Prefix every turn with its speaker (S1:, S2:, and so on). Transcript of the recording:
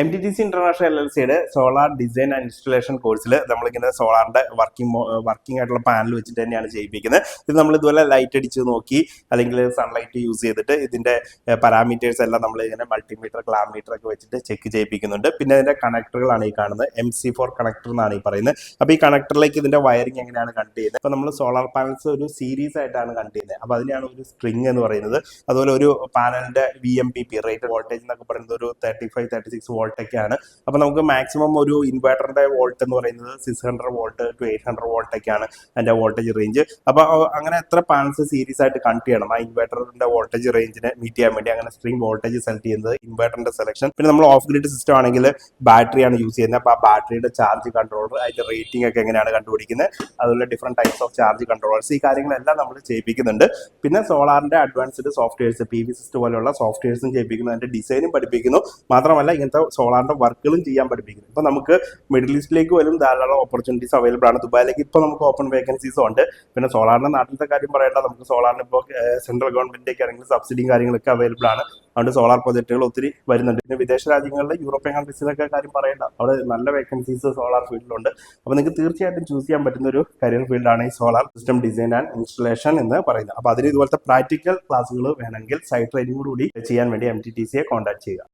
S1: M T T C international L L സിയുടെ solar design and installation കോഴ്സിൽ നമ്മളിങ്ങനെ സോളാറിന്റെ വർക്കിംഗ് വർക്കിംഗ് ആയിട്ടുള്ള പാനൽ വെച്ചിട്ട് തന്നെയാണ് ചെയ്യിപ്പിക്കുന്നത്. ഇത് നമ്മൾ ഇതുപോലെ ലൈറ്റ് അടിച്ച് നോക്കി അല്ലെങ്കിൽ സൺലൈറ്റ് യൂസ് ചെയ്തിട്ട് ഇതിന്റെ പാരാമീറ്റേഴ്സ് എല്ലാം നമ്മൾ ഇങ്ങനെ മൾട്ടിമീറ്റർ ക്ലാമീറ്റർ ഒക്കെ വെച്ചിട്ട് ചെക്ക് ചെയ്യിപ്പിക്കുന്നുണ്ട്. പിന്നെ ഇതിന്റെ കണക്ടറുകളാണ് ഈ കാണുന്നത്. എം സി ഫോർ കണക്ടർ എന്നാണ് ഈ പറയുന്നത്. അപ്പോൾ ഈ കണക്ടറിലേക്ക് ഇതിന്റെ വയറിംഗ് എങ്ങനെയാണ് കണ്ട് ചെയ്യുന്നത്? അപ്പോൾ നമ്മൾ സോളാർ പാനൽസ് ഒരു സീരീസ് ആയിട്ടാണ് കണ്ട് ചെയ്യുന്നത്. അപ്പോൾ അതിനാണ് ഒരു സ്ട്രിങ് എന്ന് പറയുന്നത്. അതുപോലെ ഒരു പാനലിന്റെ V M P P rate voltage എന്നൊക്കെ പറയുന്നത് ഒരു thirty five thirty six volt ഒക്കെയാണ് അപ്പോൾ നമുക്ക് മാക്സിമം ഒരു ഇൻവെർട്ടറിന്റെ വോൾട്ട് എന്ന് പറയുന്നത് six hundred volt to eight hundred volt ആണ് അതിന്റെ വോൾട്ടേജ് റേഞ്ച് അപ്പോൾ അങ്ങനെ എത്ര പാനൽസ് സീരീസ് ആയിട്ട് കണക്ട് ചെയ്യണം? ആ ഇൻവെർട്ടറിന്റെ വോൾട്ടേജ് റേഞ്ചിനെ മീറ്റ് ചെയ്യാൻ വേണ്ടി അങ്ങനെ സ്ട്രിങ് വോൾട്ടേജ് സെലക്ട് ചെയ്യുന്നത് ഇൻവെർട്ടറിന്റെ സെലക്ഷൻ പിന്നെ നമ്മൾ ഓഫ് ഗ്രിഡ് സിസ്റ്റം ആണെങ്കിൽ ബാറ്ററിയാണ് യൂസ് ചെയ്യുന്നത്. അപ്പോൾ ആ ബാറ്ററിയുടെ ചാർജ് കൺട്രോളർ അതിന്റെ റേറ്റിംഗ് ഒക്കെ എങ്ങനെയാണ് കണ്ടുപിടിക്കുന്നത്? അതുപോലെ different types of charge controllers ഈ കാര്യങ്ങളെല്ലാം നമ്മൾ ചെയ്യിപ്പിക്കുന്നുണ്ട്. പിന്നെ സോളാറിന്റെ advanced softwares P V system പോലെയുള്ള സോഫ്റ്റ്വെയർസും ചെയ്യിപ്പിക്കുന്നു. അതിന്റെ ഡിസൈനും പഠിപ്പിക്കുന്നു. മാത്രമല്ല ഇങ്ങനത്തെ സോളാറിന്റെ വർക്കുകളും ചെയ്യാൻ പഠിപ്പിക്കുന്നത് ഇപ്പൊ നമുക്ക് മിഡിൽ ഈസ്റ്റിലേക്ക് വരും ധാരാളം ഓപ്പർച്യൂണിറ്റീസ് അവൈലബിൾ ആണ്. ദുബായിലേക്ക് ഇപ്പൊ നമുക്ക് ഓപ്പൺ വേക്കൻസീസും ഉണ്ട്. പിന്നെ സോളാറിന്റെ നാട്ടിലത്തെ കാര്യം പറയേണ്ട നമുക്ക് സോളാറിന് ഇപ്പോൾ സെൻട്രൽ ഗവൺമെന്റിന്റെ ഒക്കെ ആണെങ്കിൽ സബ്സിഡിയും കാര്യങ്ങളൊക്കെ അവൈലബിൾ ആണ്. അതുകൊണ്ട് സോളാർ പ്രോജക്റ്റുകൾ ഒത്തിരി വരുന്നുണ്ട്. പിന്നെ വിദേശ രാജ്യങ്ങളിലെ യൂറോപ്യൻ കൺട്രീസിലൊക്കെ കാര്യം പറയേണ്ട അവിടെ നല്ല വേക്കൻസീസ് സോളാർ ഫീൽഡിലുണ്ട് അപ്പോൾ നിങ്ങൾക്ക് തീർച്ചയായിട്ടും ചൂസ് ചെയ്യാൻ പറ്റുന്ന ഒരു കരിയർ ഫീൽഡാണ് ഈ solar system design and installation എന്ന് പറയുന്നത്. അപ്പോൾ അതിന് ഇതുപോലത്തെ പ്രാക്ടിക്കൽ ക്ലാസ്സുകൾ വേണമെങ്കിൽ സൈറ്റ് ട്രെയിനിങ് കൂടി ചെയ്യാൻ വേണ്ടി എം ടി ടി സിയെ കോൺടാക്ട് ചെയ്യുക.